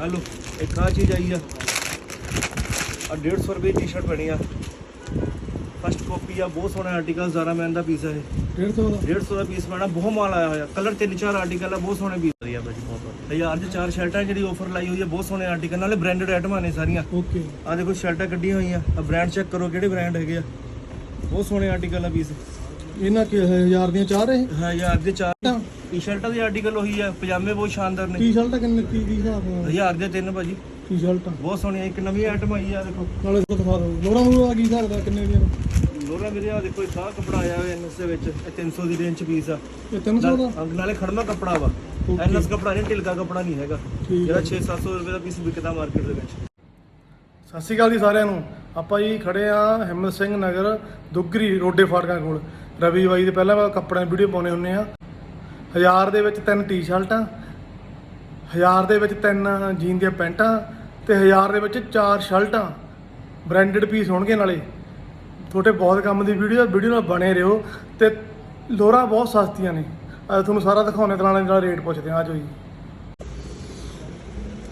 Hello ਇੱਕ ਆ ਚੀਜ਼ ਆਈ ਆ। ਆ 150 ਰੁਪਏ ਟੀ-ਸ਼ਰਟ ਬਣੀ ਆ। ਫਸਟ ਕਾਪੀ ਆ ਬਹੁਤ ਸੋਹਣਾ ਆਰਟੀਕਲ ਜ਼ਾਰਾ ਮੈਨ ਦਾ ਪੀਸ ਹੈ ਇਹ। 150 ਦਾ? 150 ਦਾ ਪੀਸ ਬਣਾ ਬਹੁਤ ਮਾਲ ਆਇਆ ਹੋਇਆ। ਕਲਰ ਤਿੰਨ ਚਾਰ ਆਰਟੀਕਲ ਆ ਬਹੁਤ ਸੋਹਣੇ ਪੀਸ ਆ। ਭਾਜੀ ਬਹੁਤ ਹਜ਼ਾਰ ਦੇ ਚਾਰ ਸ਼ਰਟਾਂ ਜਿਹੜੀ ਆਫਰ ਲਾਈ ਹੋਈ ਹੈ ਬਹੁਤ ਸੋਹਣੇ ਆਰਟੀਕਲ ਨਾਲੇ ਬ੍ਰਾਂਡਡ ਆਈਟਮਾਂ ਨੇ ਸਾਰੀਆਂ। ਓਕੇ ਆ ਦੇਖੋ ਸ਼ਰਟਾਂ ਕੱਢੀਆਂ ਹੋਈਆਂ। ਆ ਬ੍ਰਾਂਡ ਚੈੱਕ ਕਰੋ ਕਿਹੜੇ ਬ੍ਰਾਂਡ ਹੈਗੇ ਆ। ਬਹੁਤ ਸੋਹਣੇ ਆਰਟੀਕਲ ਆ ਪੀਸ ਇਹਨਾਂ ਕਿ ਹਜ਼ਾਰ ਦੀਆਂ ਚਾਰ ਇਹ ਹਾਂ ਹਜ਼ਾਰ ਦੇ ਚਾਰ ਟੀ-ਸ਼ਰਟਾਂ ਦੇ ਆਰਟੀਕਲ ਉਹੀ ਆ ਪਜਾਮੇ ਬਹੁਤ ਸ਼ਾਨਦਾਰ ਨੇ। ਟੀ-ਸ਼ਰਟ ਕਿੰਨੇ ਕੀ ਕੀ ਹਿਸਾਬ ਨਾਲ ਹਜ਼ਾਰ ਦੇ ਤਿੰਨ ਭਾਜੀ। ਟੀ-ਸ਼ਰਟਾਂ ਬਹੁਤ ਸੋਹਣੀਆਂ ਇੱਕ ਨਵੀਂ ਆਈਟਮ ਆਈ ਆ ਦੇਖੋ। ਨਾਲੇ ਤੋਂ ਦਿਖਾ ਦਿਓ। ਲੋੜਾ ਮੂੜਾ ਕੀ ਹਿਸਾਬ ਦਾ ਕਿੰਨੇ ਦੀਆਂ? ਲੋਰਾ ਮੇਰੇ ਆ ਦੇਖੋ ਇੱਕ ਆਹ ਕੱਪੜਾ ਆਇਆ ਹੋਇਆ ਐਨਐਸ ਦੇ ਵਿੱਚ ਇਹ 300 ਦੀ ਰੇਂਜ ਚ ਪੀਸ ਆ। ਇਹ 300 ਦਾ? ਅੰਗ ਨਾਲੇ ਖੜਮਾ ਕੱਪੜਾ ਵਾ। Okay. ਐਨਐਸ ਕੱਪੜਾ ਨਹੀਂ ਢਿਲਕਾ ਕੱਪੜਾ ਨਹੀਂ ਹੈਗਾ। ਠੀਕ ਜਿਹੜਾ 6-700 ਰੁਪਏ ਦਾ ਪੀਸ ਵਿਕਦਾ ਮਾਰਕੀਟ ਦੇ ਵਿੱਚ। ਸਤਿ ਸ਼੍ਰੀ ਅਕਾਲ ਜੀ ਸਾਰਿਆਂ ਨੂੰ। ਆਪਾਂ ਜੀ ਖੜੇ ਆ ਹਿੰਮਤ ਸਿੰਘ ਨਗਰ ਦੁੱਗਰੀ ਰੋਡੇ ਫਾਟਕਾਂ ਕੋਲ। ਰਵੀ ਬਾਈ ਦੇ ਪਹਿਲਾਂ ਆਪਾਂ ਕੱਪੜਿਆਂ ਦੀ ਵੀਡੀਓ ਪਾਉਣੇ ਹੁੰਨੇ ਆ। ਹਜ਼ਾਰ ਦੇ ਵਿੱਚ ਤਿੰਨ ਟੀ-ਸ਼ਰਟਾਂ ਹਜ਼ਾਰ ਦੇ ਵਿੱਚ ਤਿੰਨ ਜੀਨ ਦੀਆਂ ਪੈਂਟਾਂ ਤੇ ਹਜ਼ਾਰ ਦੇ ਵਿੱਚ ਚਾਰ ਸ਼ਰਟਾਂ ਬ੍ਰਾਂਡਡ ਪੀਸ ਹੋਣਗੇ ਨਾਲੇ। ਤੁਹਾਡੇ ਬਹੁਤ ਕੰਮ ਦੀ ਵੀਡੀਓ ਵੀਡੀਓ ਨਾਲ ਬਣੇ ਰਹੋ ਤੇ ਲੋਰਾਂ ਬਹੁਤ ਸਸਤੀਆਂ ਨੇ। ਤੁਹਾਨੂੰ ਸਾਰਾ ਦਿਖਾਉਣੇ ਤਲਾਣੇ ਨਾਲ ਰੇਟ ਪੁੱਛਦੇ ਆ ਆਜੋ ਜੀ।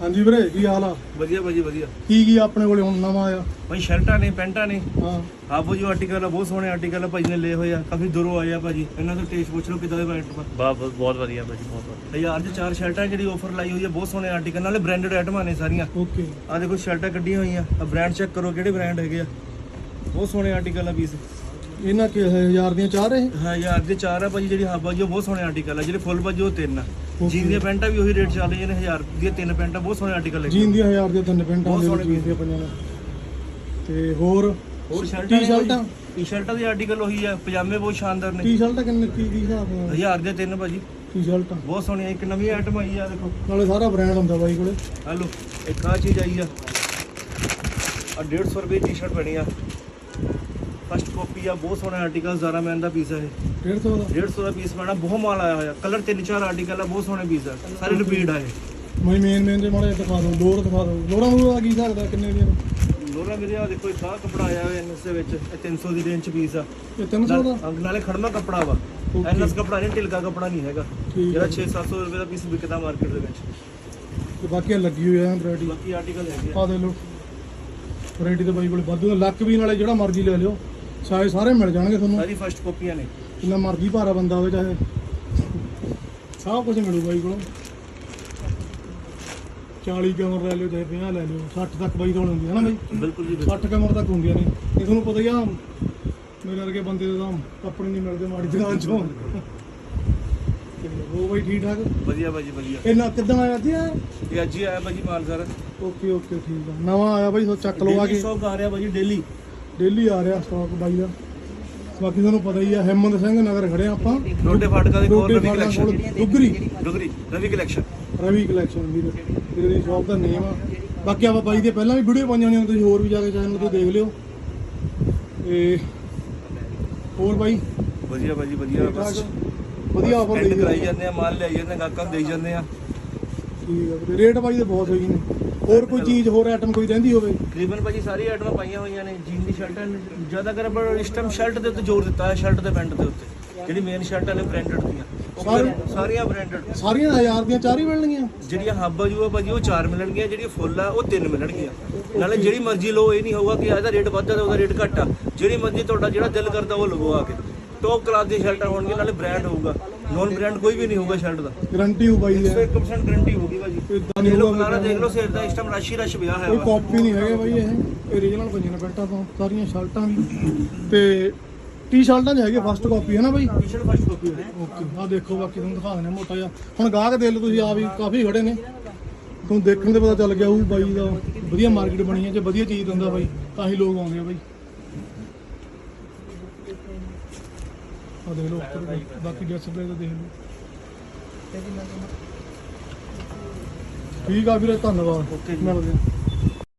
ਹਾਂਜੀ ਵੀਰੇ ਕੀ ਹਾਲ ਆ? ਵਧੀਆ ਭਾਜੀ ਵਧੀਆ। ਕੀ ਕੀ ਆਪਣੇ ਕੋਲੇ ਹੁਣ ਨਵਾਂ ਆਇਆ? ਭਾਈ ਸ਼ਰਟਾਂ ਨੇ ਪੈਂਟਾਂ ਨੇ। ਹਾਂ। ਆਪੋ ਜੋ ਆਰਟੀਕਲ ਆ ਬਹੁਤ ਸੋਹਣੇ ਆਰਟੀਕਲ ਆ ਭਾਜੀ ਨੇ ਲਏ ਹੋਏ ਆ। ਕਾਫੀ ਦੂਰੋਂ ਆਏ ਆ ਭਾਜੀ। ਇਹਨਾਂ ਤੋਂ ਟੇਸਟ ਪੁੱਛ ਲਓ ਕਿਦਾਂ ਦੇ ਆਈਟਮ ਬਹੁਤ ਬਹੁਤ ਵਧੀਆ ਭਾਜੀ ਬਹੁਤ ਵਧੀਆ। ਹਜ਼ਾਰ ਦੇ ਚਾਰ ਸ਼ਰਟਾਂ ਜਿਹੜੀ ਆਫਰ ਲਾਈ ਹੋਈ ਹੈ ਬਹੁਤ ਸੋਹਣੇ ਆਰਟੀਕਲ ਨਾਲੇ ਬ੍ਰਾਂਡਡ ਆਈਟਮਾਂ ਨੇ ਸਾਰੀਆਂ। ਓਕੇ ਆ ਦੇਖੋ ਸ਼ਰਟਾਂ ਕੱਢੀਆਂ ਹੋਈਆਂ। ਆ ਬ੍ਰਾਂਡ ਚੈੱਕ ਕਰੋ ਕਿਹੜੇ ਬ੍ਰਾਂਡ ਹੈਗੇ ਆ। ਬਹੁਤ ਸੋਹਣੇ ਆਰਟੀਕਲ ਆ ਪੀਸ ਇਹਨਾਂ ਕਿ ਹਜ਼ਾਰ ਦੀਆਂ ਚਾਰ ਇਹ? ਹਾਂ ਹਜ਼ਾਰ ਦੇ ਚਾਰ ਆ ਭਾਜੀ ਜਿਹੜੀ ਹਾਬਾ ਜੀ ਉਹ ਬਹੁਤ ਸੋਹਣੇ ਆਰਟੀਕਲ ਆ ਜਿਹੜੇ ਫੁੱਲ ਭਾਜੀ ਉਹ ਤਿੰਨ ਆ. ਜੀਨ ਦੀਆਂ ਪੈਂਟਾਂ ਵੀ ਉਹੀ ਰੇਟ ਚੱਲ ਰਹੀਆਂ ਨੇ ਹਜ਼ਾਰ ਦੀਆਂ ਤਿੰਨ ਪੈਂਟਾਂ ਬਹੁਤ ਸੋਹਣੇ ਆਰਟੀਕਲ ਹੈਗੇ। ਜੀਨ ਦੀਆਂ ਹਜ਼ਾਰ ਦੀਆਂ ਤਿੰਨ ਪੈਂਟਾਂ ਬਹੁਤ ਸੋਹਣੇ ਜੀਨ ਦੀਆਂ। ਪੰਜਾਂ ਨੇ। ਤੇ ਹੋਰ? ਹੋਰ ਸ਼ਰਟਾਂ ਟੀ-ਸ਼ਰਟਾਂ? ਟੀ-ਸ਼ਰਟਾਂ ਦੇ ਆਰਟੀਕਲ ਉਹੀ ਆ ਪਜਾਮੇ ਬਹੁਤ ਸ਼ਾਨਦਾਰ ਨੇ। ਟੀ-ਸ਼ਰਟ ਕਿੰਨੇ ਕੀ ਕੀ ਹਿਸਾਬ ਨਾਲ ਹਜ਼ਾਰ ਦੇ ਤਿੰਨ ਭਾਜੀ। ਟੀ-ਸ਼ਰਟਾਂ। ਬਹੁਤ ਸੋਹਣੀਆਂ ਇੱਕ ਨਵੀਂ ਆਈਟਮ ਆਈ ਆ ਦੇਖੋ। ਨਾਲੇ ਸਾਰਾ ਬ੍ਰਾਂਡ ਹੁੰਦਾ ਬਾਈ ਕੋਲੇ। ਹਲੋ ਇੱਕ ਆ ਚੀਜ਼ ਆਈ ਆ। ਆ 150 ਰੁਪਏ ਟੀ-ਸ਼ਰਟ ਬਣੀ ਆ। ਫਸਟ ਕਾਪੀ ਆ ਬਹੁਤ ਸੋਹਣਾ ਆਰਟੀਕਲ ਜ਼ਾਰਾ ਮੈਨ ਦਾ ਪੀਸ ਹੈ ਇਹ। 150 ਦਾ 150 ਦਾ ਪੀਸ ਬਣਾ ਬਹੁਤ ਮਾਲ ਆਇਆ ਹੋਇਆ। ਕਲਰ ਤਿੰਨ ਚਾਰ ਆਰਟੀਕਲ ਆ ਬਹੁਤ ਸੋਹਣੇ ਪੀਸ ਆ। ਸਾਰੇ ਰਿਪੀਟ ਆ ਇਹ। ਮੈਂ ਮੇਨ ਮੇਨ ਦੇ ਮਾੜੇ ਦਿਖਾ ਦਿਓ ਲੋਰ ਦਿਖਾ ਦਿਓ ਲੋਰਾਂ ਮੂੜਾ ਕੀ ਹਿਸਾਬ ਦਾ ਕਿੰਨੇ ਦੀਆਂ? ਲੋਰਾ ਮੇਰੇ ਆ ਦੇਖੋ ਇੱਕ ਆਹ ਕੱਪੜਾ ਆਇਆ ਹੋਇਆ ਐਨਐਸ ਦੇ ਵਿੱਚ। ਇਹ 300 ਦੀ ਰੇਂਜ ਚ ਪੀਸ ਆ। ਇਹ 300 ਦਾ? ਅੰਗ ਨਾਲੇ ਖੜਮਾ ਕੱਪੜਾ ਵਾ. ਐਨਐਸ ਕੱਪੜਾ ਨਹੀਂ ਢਿਲਕਾ ਕੱਪੜਾ ਨਹੀਂ ਹੈਗਾ। ਜਿਹੜਾ ਹੈ 6-700 ਰੁਪਏ ਦਾ ਪੀਸ ਵਿਕਦਾ ਮਾਰਕੀਟ ਦੇ ਵਿੱਚ। ਤੇ ਬਾਕੀ ਲੱਗੀ ਹੋਈ ਆ ਵੈਰਾਈਟੀ ਬਾਕੀ ਆਰਟੀਕਲ ਹੈਗੇ ਆ। ਦੇ ਲੋ ਵੈਰਾਈਟੀ ਤੇ ਬਾਈ ਕੋਲੇ ਵਾਧੂ। ਲੱਕ ਵੀ ਨਾਲੇ ਜਿਹੜਾ ਮਰਜ਼ੀ ਲੈ ਲਿਓ। ਸਾਇਜ਼ ਸਾਰੇ ਮਿਲ ਜਾਣਗੇ ਤੁਹਾਨੂੰ। ਸਾਰੀ ਫਸਟ ਕਾਪੀਆਂ ਨੇ। ਜਿੰਨਾ ਮਰਜ਼ੀ ਭਾਰਾ ਬੰਦਾ ਹੋਵੇ ਚਾਹੇ। ਸਭ ਕੁਝ ਮਿਲੂ ਬਾਈ ਕੋਲੋਂ। 40 ਕਮਰ ਲੈ ਲਿਓ ਚਾਹੇ 50 ਲੈ ਲਿਓ 60 ਤੱਕ ਬਾਈ ਕੋਲ ਹੁੰਦੀ ਹੈ ਨਾ ਬਾਈ? ਬਿਲਕੁਲ ਜੀ ਬਿਲਕੁਲ 60 ਕਮਰ ਤੱਕ ਹੁੰਦੀਆਂ ਨੇ। ਇਹ ਤੁਹਾਨੂੰ ਪਤਾ ਹੀ ਆ ਮੇਰੇ ਵਰਗੇ ਬੰਦੇ ਦੇ ਤਾਂ ਕੱਪੜੇ ਨਹੀਂ ਮਿਲਦੇ ਮਾੜੀ ਦੁਕਾਨ ਚੋਂ। ਤੇ ਉਹ ਬਾਈ ਠੀਕ ਠਾਕ ਵਧੀਆ ਭਾਜੀ ਵਧੀਆ। ਇਹ ਨਾ ਕਿੱਦਣ ਆਇਆ ਜੀ ਇਹ ਅੱਜ ਹੀ ਆਇਆ ਭਾਜੀ ਮਾਲ ਸਾਰਾ। ਓਕੇ ਓਕੇ ਠੀਕ ਆ। ਨਵਾਂ ਆਇਆ ਬਾਈ ਸੋ ਚੱਕ ਲਓ ਆ ਕੇ। ਸਟਾਕ ਆ ਰਿਹਾ ਭਾਜੀ ਡੇਲੀ ਡੇਲੀ ਆ ਰਿਹਾ ਸਟਾਕ ਬਾਈ ਦਾ। ਬਾਕੀ ਤੁਹਾਨੂੰ ਪਤਾ ਹੀ ਆ ਹਿੰਮਤ ਸਿੰਘ ਨਗਰ ਖੜੇ ਆ ਆਪਾਂ। ਰੋਡੇ ਫਾਟਕਾ ਦੇ ਕੋਲ ਰਵੀ ਕਲੈਕਸ਼ਨ ਕੋਲ ਦੁੱਗਰੀ ਡੁਗਰੀ ਰਵੀ ਕਲੈਕਸ਼ਨ ਰਵੀ ਕਲੈਕਸ਼ਨ ਦੀ ਸ਼ਾਪ ਦਾ ਨੇਮ ਆ। ਬਾਕੀ ਆਪਾਂ ਬਾਈ ਦੇ ਪਹਿਲਾਂ ਵੀ ਵੀਡੀਓ ਪਾਈਆਂ ਹੋਈਆਂ ਤੁਸੀਂ ਹੋਰ ਵੀ ਜਾ ਕੇ ਚੈਨਲ ਤੇ ਦੇਖ ਲਿਓ। ਤੇ ਹੋਰ ਬਾਈ? ਵਧੀਆ ਭਾਜੀ ਵਧੀਆ ਬਸ। ਵਧੀਆ ਆਫਰ ਦੇਈ ਕਰਾਈ ਜਾਂਦੇ ਆ ਮਾਲ ਲਿਆਈ ਜਾਂਦੇ ਆ ਗਾਹਕਾਂ ਨੂੰ ਦੇਈ ਜਾਂਦੇ ਆ। ਠੀਕ ਆ ਰੇਟ ਬਾਈ ਦੇ ਬਹੁਤ ਹੈਗੇ ਨੇ। ਹੋਰ ਕੋਈ ਚੀਜ਼ ਹੋਰ ਆਈਟਮ ਕੋਈ ਰਹਿੰਦੀ ਹੋਵੇ? ਤਕਰੀਬਨ ਭਾਜੀ ਸਾਰੀ ਆਈਟਮਾਂ ਪਾਈਆਂ ਹੋਈਆਂ ਨੇ ਜੀਨ ਦੀ ਸ਼ਰਟਾਂ ਨੇ ਜ਼ਿਆਦਾਤਰ ਆਪਾਂ ਇਸ ਟਾਈਮ ਸ਼ਰਟ ਦੇ ਉੱਤੇ ਜ਼ੋਰ ਦਿੱਤਾ ਹੈ ਸ਼ਰਟ ਤੇ ਪੈਂਟ ਦੇ ਉੱਤੇ। ਜਿਹੜੀ ਮੇਨ ਸ਼ਰਟਾਂ ਨੇ ਬ੍ਰਾਂਡਡ ਦੀਆਂ ਉਹ ਸਾਰੇ- ਸਾਰੀਆਂ ਬ੍ਰਾਂਡਡ ਸਾਰੀਆਂ ਹਜ਼ਾਰ ਦੀਆਂ ਚਾਰ ਹੀ ਮਿਲਣਗੀਆਂ? ਜਿਹੜੀਆਂ ਹੱਬ ਜੂ ਆ ਭਾਜੀ ਉਹ ਚਾਰ ਮਿਲਣਗੀਆਂ ਜਿਹੜੀਆਂ ਫੁੱਲ ਆ ਉਹ ਤਿੰਨ ਮਿਲਣਗੀਆਂ। ਨਾਲੇ ਜਿਹੜੀ ਮਰਜ਼ੀ ਲਓ ਇਹ ਨਹੀਂ ਹੋਊਗਾ ਕਿ ਇਹਦਾ ਰੇਟ ਵੱਧ ਆ ਉਹਦਾ ਰੇਟ ਘੱਟ ਆ। ਜਿਹੜੀ ਮਰਜ਼ੀ ਤੁਹਾਡਾ ਜਿਹੜਾ ਦਿਲ ਕਰਦਾ ਉਹ ਆ ਕੇ। ਟੌਪ ਕਲਾਸ ਦੀਆਂ ਸ਼ਰਟਾਂ ਹੋਣਗੀਆਂ ਨਾਲੇ ਬ੍ਰਾਂਡ ਹੋਊਗਾ। ਨੋਨ ਬ੍ਰਾਂਡ ਕੋਈ ਵੀ ਨਹੀਂ ਹੋਊਗਾ ਸ਼ਰਟ ਦਾ। ਗਾਰੰਟੀ ਹੋ ਬਾਈ ਹੈ। 100% ਗਾਰੰਟੀ ਹੋਊਗੀ ਭਾਜੀ। ਇਦਾਂ ਲਓ ਹੋਊਗਾ ਬੁਲਾਰਾ ਦੇਖ ਲਓ ਸਿਰ ਦਾ ਇਸ ਟਾਈਮ ਰਸ਼ ਰਸ਼ ਵਿਆਹ ਹੈ ਕੋਈ ਕਾਪੀ ਨਹੀਂ ਹੈਗੇ ਬਾਈ ਇਹ। ਓਰੀਜਨਲ ਨੇ ਪੈਂਟਾਂ ਤੋਂ ਸਾਰੀਆਂ ਸ਼ਰਟਾਂ ਵੀ। ਤੇ ਟੀ-ਸ਼ਰਟਾਂ 'ਚ ਹੈਗੇ ਫਸਟ ਕਾਪੀ ਹੈ ਨਾ ਬਾਈ? ਟੀ-ਸ਼ਰਟ ਫਸਟ ਕਾਪੀ ਹੈ। ਓਕੇ ਆ ਦੇਖੋ ਬਾਕੀ ਤੁਹਾਨੂੰ ਦਿਖਾ ਦਿੰਦੇ ਹਾਂ ਮੋਟਾ ਜਿਹਾ। ਹੁਣ ਗਾਹਕ ਦੇ ਲਓ ਤੁਸੀਂ ਆ ਵੀ ਕਾਫੀ ਖੜੇ ਨੇ। ਤੁਹਾਨੂੰ ਦੇਖਣ ਤੇ ਪਤਾ ਚੱਲ ਗਿਆ ਉਹ ਬਾਈ ਦਾ ਵਧੀਆ ਮਾਰਕੀਟ ਬਣੀ ਹੈ ਜੇ ਵਧੀਆ ਚੀਜ਼ ਦਿੰਦਾ ਬਾਈ ਤਾਂ ਹੀ ਲੋਕ ਆਉਂਦੇ ਆ ਬਾਈ। ਆ ਦੇਖ ਲਓ ਉੱਪਰ ਬਾਕੀ ਡਿਸਪਲੇ ਤੇ ਦੇਖ ਲਓ। ਠੀਕ ਆ ਵੀਰੇ ਧੰਨਵਾਦ। ਮਿਲਦੇ ਹਾਂ